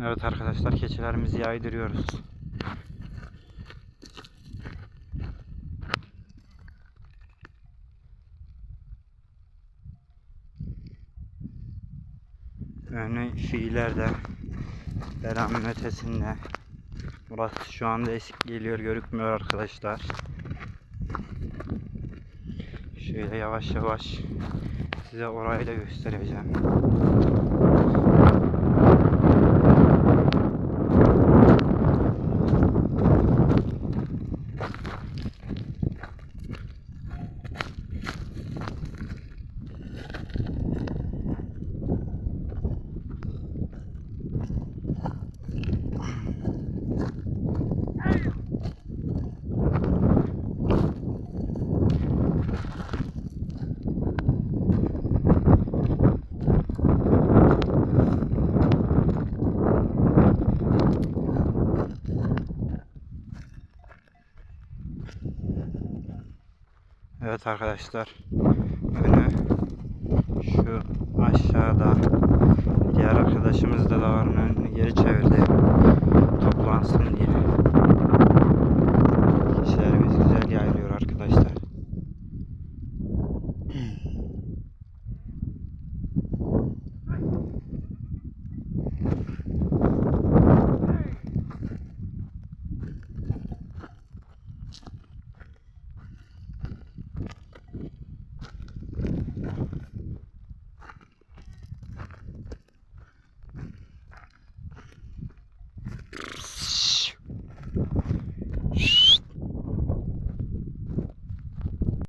Evet arkadaşlar keçilerimizi yaydırıyoruz. Önü şu ileride Beram'ın ötesinde Burası şu anda eski geliyor görükmüyor arkadaşlar. Şöyle yavaş yavaş size orayı da göstereceğim. Evet arkadaşlar. Önü şu aşağıda. Diğer arkadaşımız da dağın önünü geri çevirdi. Toplansın diye.